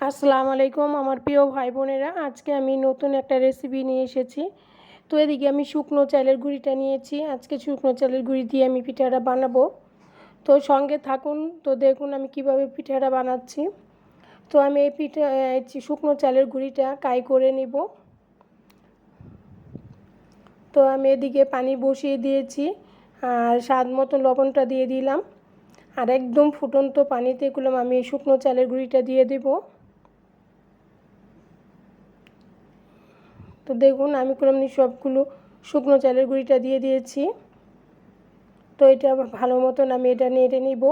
আসসালামু আলাইকুম আমার প্রিয় ভাই বোনেরা আজকে আমি নতুন একটা রেসিপি নিয়ে এসেছি। তো এদিকে আমি শুকনো চালের গুঁড়িটা নিয়েছি। আজকে শুকনো চালের গুঁড়ি দিয়ে আমি পিঠাটা বানাবো। তো সঙ্গে থাকুন। তো দেখুন আমি কীভাবে পিঠাটা বানাচ্ছি। তো আমি এই পিঠা শুকনো চালের গুঁড়িটা কাই করে নিব। তো আমি এদিকে পানি বসিয়ে দিয়েছি। আর স্বাদ মতো লবণটা দিয়ে দিলাম। আর একদম ফুটন্ত পানিতে করলাম আমি শুকনো চালের গুঁড়িটা দিয়ে দেবো। তো দেখুন, আমি করলাম সবগুলো শুকনো চালের গুঁড়িটা দিয়ে দিয়েছি। তো এটা ভালো মতন আমি এটা নেড়ে নিব।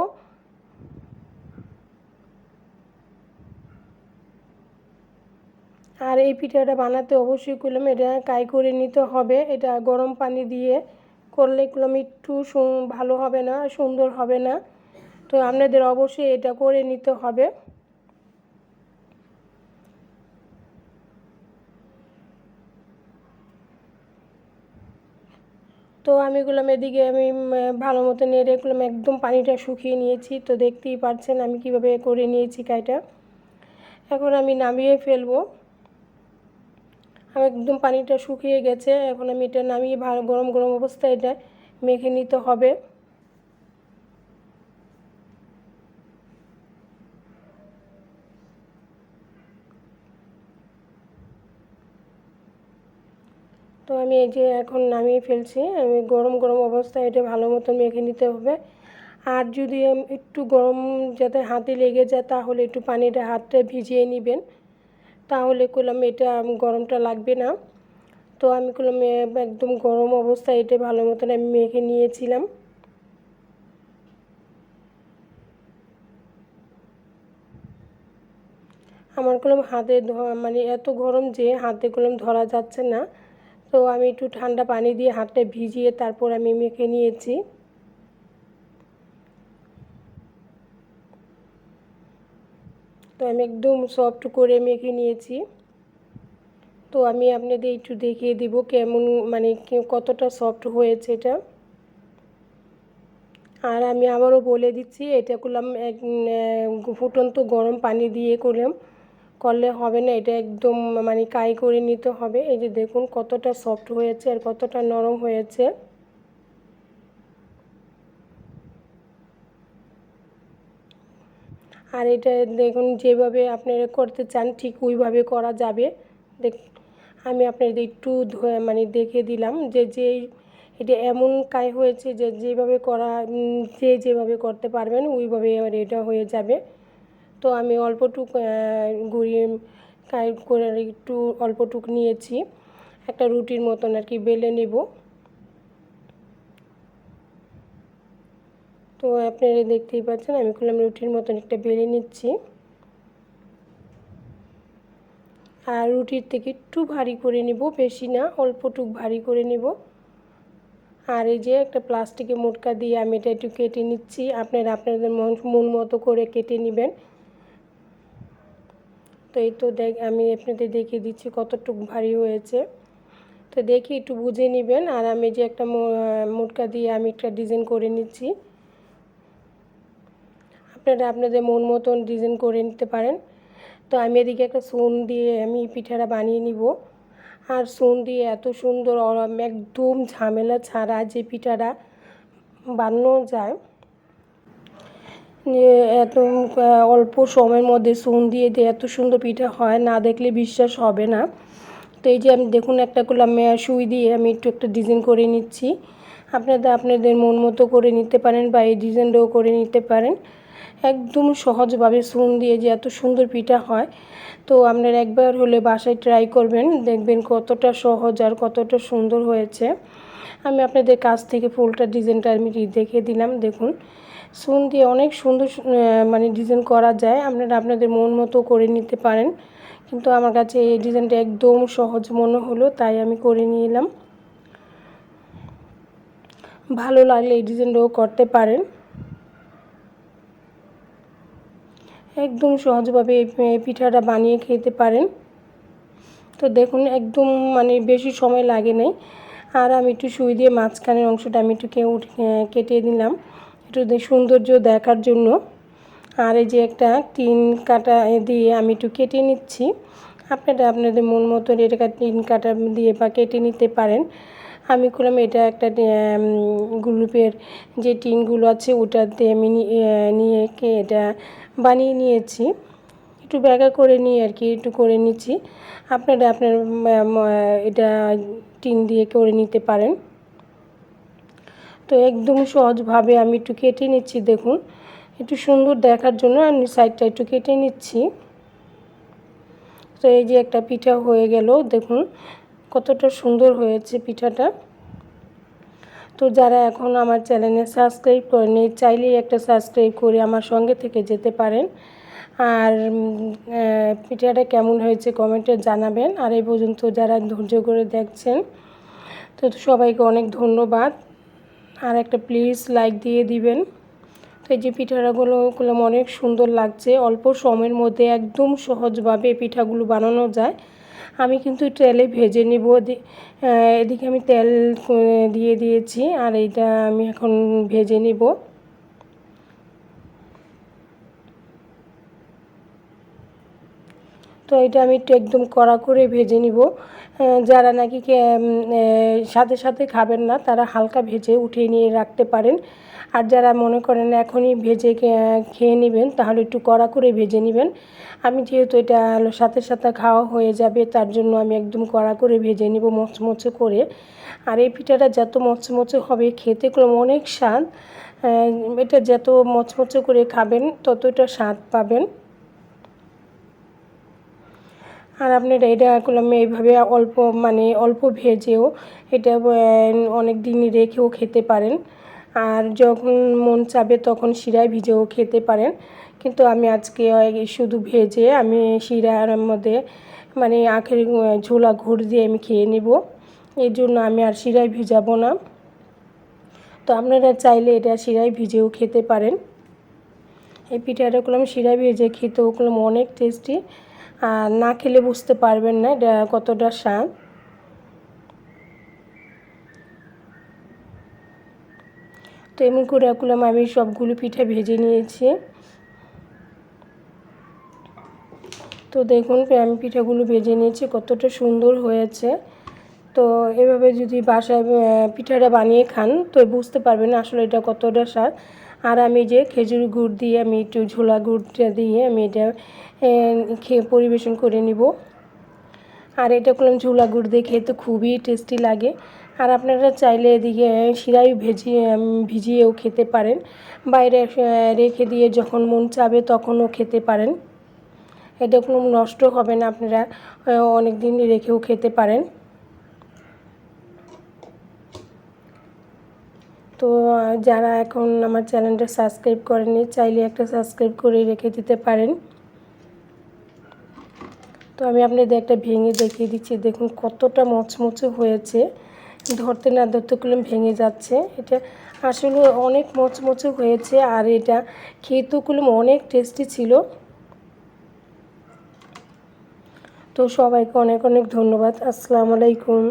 আর এই পিঠাটা বানাতে অবশ্যই করলাম এটা কাই করে নিতে হবে। এটা গরম পানি দিয়ে করলে করলাম একটু ভালো হবে না, সুন্দর হবে না। তো আপনাদের অবশ্যই এটা করে নিতে হবে। তো আমি এগুলোম এদিকে আমি ভালো মতো নেড়ে এগুলোম একদম পানিটা শুকিয়ে নিয়েছি। তো দেখতেই পারছেন আমি কীভাবে করে নিয়েছি কাইটা এখন আমি নামিয়ে ফেলব। আমি একদম পানিটা শুকিয়ে গেছে। এখন আমি এটা নামিয়ে ভালো গরম গরম অবস্থায় এটা মেখে নিতে হবে। তো আমি এই যে এখন নামিয়ে ফেলছি, আমি গরম গরম অবস্থায় এটা ভালো মতো মেখে নিতে হবে। আর যদি একটু গরম যাতে হাতে লেগে যায়, তাহলে একটু পানিটা হাতটা ভিজিয়ে নেবেন। তাহলে করলাম এটা গরমটা লাগবে না। তো আমি করলাম একদম গরম অবস্থায় এটা ভালো মতন আমি মেখে নিয়েছিলাম। আমার কলম হাতে মানে এত গরম যে হাতে কলম ধরা যাচ্ছে না। তো আমি একটু ঠান্ডা পানি দিয়ে হাতটা ভিজিয়ে তারপর আমি মেখে নিয়েছি। তো আমি একদম সফট করে মেখে নিয়েছি। তো আমি আপনাদের একটু দেখিয়ে দিব কেমন মানে কতটা সফট হয়েছে এটা। আর আমি আবারও বলে দিচ্ছি, এটা করলাম এক ফুটন্ত গরম পানি দিয়ে করলাম। করলে হবে না, এটা একদম মানে কাই করে নিতে হবে। এই যে দেখুন কতটা সফট হয়েছে আর কতটা নরম হয়েছে। আর এটা দেখুন যেভাবে আপনারা করতে চান ঠিক ওইভাবে করা যাবে। দেখ, আমি আপনাদের একটু মানে দেখে দিলাম যে যে এটা এমন কাই হয়েছে যে যেভাবে করা যে যেভাবে করতে পারবেন ওইভাবে এটা হয়ে যাবে। তো আমি অল্পটুক কাই করে একটু অল্পটুক নিয়েছি। একটা রুটির মতন আর কি বেলে নেব। তো আপনারা দেখতেই পাচ্ছেন, আমি করলাম রুটির মতন একটা বেলে নিচ্ছি। আর রুটির থেকে একটু ভারী করে নেব, বেশি না, অল্পটুক ভারী করে নেব। আর এই যে একটা প্লাস্টিকে মোটকা দিয়ে আমি এটা একটু কেটে নিচ্ছি। আপনারা আপনাদের মন মন মতো করে কেটে নেবেন। তো এই তো দেখ, আমি আপনাদের দেখিয়ে দিচ্ছি কতটুকু ভারী হয়েছে। তো দেখি একটু বুঝে নেবেন, আর আমি যে একটা মোটকা দিয়ে আমি একটা ডিজাইন করে নিচ্ছি। আপনারা আপনাদের মন মতন ডিজাইন করে নিতে পারেন। তো আমি এদিকে একটা সুন দিয়ে আমি পিঠাটা বানিয়ে নিব। আর সুন দিয়ে এত সুন্দর একদম ঝামেলা ছাড়া যে পিঠাটা বানানো যায় এত অল্প সময়ের মধ্যে সুন দিয়ে এত সুন্দর পিঠা হয়, না দেখলে বিশ্বাস হবে না। তো এই যে আমি দেখুন একটা করলাম সুই দিয়ে আমি একটু একটা ডিজাইন করে নিচ্ছি। আপনাদের আপনাদের মন মতো করে নিতে পারেন বা এই ডিজাইনটাও করে নিতে পারেন। একদম সহজভাবে সুন দিয়ে যে এত সুন্দর পিঠা হয়। তো আপনারা একবার হলে বাসায় ট্রাই করবেন, দেখবেন কতটা সহজ আর কতটা সুন্দর হয়েছে। আমি আপনাদের কাছ থেকে ফুলটা ডিজাইনটা আমি দেখে দিলাম, দেখুন। সুন দিয়ে অনেক সুন্দর মানে ডিজাইন করা যায়। আপনারা আপনাদের মন মতো করে নিতে পারেন। কিন্তু আমার কাছে এই ডিজাইনটা একদম সহজ মনে হলো, তাই আমি করে নিলাম। ভালো লাগলে এই ডিজাইনটাও করতে পারেন। একদম সহজভাবে এই পিঠাটা বানিয়ে খেতে পারেন। তো দেখুন, একদম মানে বেশি সময় লাগে নাই। আর আমি একটু সুই দিয়ে মাঝখানের অংশটা আমি একটু কেউ কেটে নিলাম। একটু সৌন্দর্য দেখার জন্য। আর এই যে একটা টিন কাটা দিয়ে আমি একটু কেটে নিচ্ছি। আপনারা আপনাদের মন মতো এটা টিন কাটা দিয়ে বা কেটে নিতে পারেন। আমি করলাম এটা একটা গ্রুপের যে টিনগুলো আছে, ওটাতে আমি নিয়ে কে এটা বানিয়ে নিয়েছি। একটু ব্যাগা করে নিয়ে আর কি, একটু করে নিচ্ছি। আপনারা আপনার এটা টিন দিয়ে করে নিতে পারেন। তো একদম সহজভাবে আমি একটু কেটে নিচ্ছি, দেখুন। একটু সুন্দর দেখার জন্য আমি সাইডটা একটু কেটে নিচ্ছি। তো এই যে একটা পিঠা হয়ে গেল, দেখুন কতটা সুন্দর হয়েছে পিঠাটা। তো যারা এখন আমার চ্যানেলে সাবস্ক্রাইব করেনি চাইলেই একটা সাবস্ক্রাইব করে আমার সঙ্গে থেকে যেতে পারেন। আর পিঠাটা কেমন হয়েছে কমেন্টে জানাবেন। আর এই পর্যন্ত যারা ধৈর্য করে দেখছেন, তো সবাইকে অনেক ধন্যবাদ। আর একটা প্লিজ লাইক দিয়ে দিবেন। তো এই যে পিঠাগুলো, ওগুলো অনেক সুন্দর লাগছে। অল্প সময়ের মধ্যে একদম সহজভাবে পিঠাগুলো বানানো যায়। আমি কিন্তু তেলে ভেজে নেব। এদিকে আমি তেল দিয়ে দিয়েছি। আর এইটা আমি এখন ভেজে নিব। তো এটা আমি একটু একদম কড়া করে ভেজে নিব। যারা নাকি সাথে সাথে খাবেন না, তারা হালকা ভেজে উঠিয়ে নিয়ে রাখতে পারেন। আর যারা মনে করেন এখনই ভেজে খেয়ে নেবেন, তাহলে একটু কড়া করে ভেজে নেবেন। আমি যেহেতু এটা সাথে সাথে খাওয়া হয়ে যাবে, তার জন্য আমি একদম কড়া করে ভেজে নিব মচমচে করে। আর এই পিঠাটা যত মচমচে হবে, খেতে অনেক স্বাদ। এটা যত মচমচে করে খাবেন, ততটা স্বাদ পাবেন। আর আপনারা এটা করলাম এইভাবে অল্প মানে অল্প ভেজেও এটা অনেক দিন রেখেও খেতে পারেন। আর যখন মন চাবে তখন শিরায় ভিজেও খেতে পারেন। কিন্তু আমি আজকে শুধু ভেজে আমি শিরার মধ্যে মানে আখের ঝোলা ঘুর দিয়ে আমি খেয়ে নেব। এর জন্য আমি আর শিরায় ভিজাবো না। তো আপনারা চাইলে এটা শিরায় ভিজেও খেতে পারেন। এই পিঠাটা করলাম শিরায় ভেজে, খেতেও করলাম অনেক টেস্টি না খেলে বুঝতে পারবেন না এটা কতটা স্বাদ। তো এমন করে রাখলাম আমি সবগুলো পিঠে ভেজে নিয়েছি। তো দেখুন, আমি পিঠাগুলো ভেজে নিয়েছি, কতটা সুন্দর হয়েছে। তো এভাবে যদি বাসায় পিঠাটা বানিয়ে খান, তো বুঝতে পারবেন আসলে এটা কতটা স্বাদ। আর আমি যে খেজুর গুড় দিয়ে, আমি একটু ঝোলা গুড়টা দিয়ে আমি এটা খেয়ে পরিবেশন করে নিব। আর এটা করলাম ঝোলা গুড় দিয়ে, খেতে খুবই টেস্টি লাগে। আর আপনারা চাইলে এদিকে শিরাই ভেজিয়ে ভিজিয়েও খেতে পারেন। বাইরে রেখে দিয়ে যখন মন চাবে তখনও খেতে পারেন। এটা কোনো নষ্ট হবে না, আপনারা অনেক দিন রেখেও খেতে পারেন। তো যারা এখন আমার চ্যানেলটা সাবস্ক্রাইব করেনি চাইলে একটা সাবস্ক্রাইব করে রেখে দিতে পারেন। তো আমি আপনাদের একটা ভেঙে দেখিয়ে দিচ্ছি। দেখুন কতটা মচমচে হয়েছে। ধরতে না ধরতে করলাম ভেঙে যাচ্ছে। এটা আসলে অনেক মচমচে হয়েছে আর এটা খেতেও করলাম অনেক টেস্টি ছিল। তো সবাইকে অনেক অনেক ধন্যবাদ। আসসালামু আলাইকুম।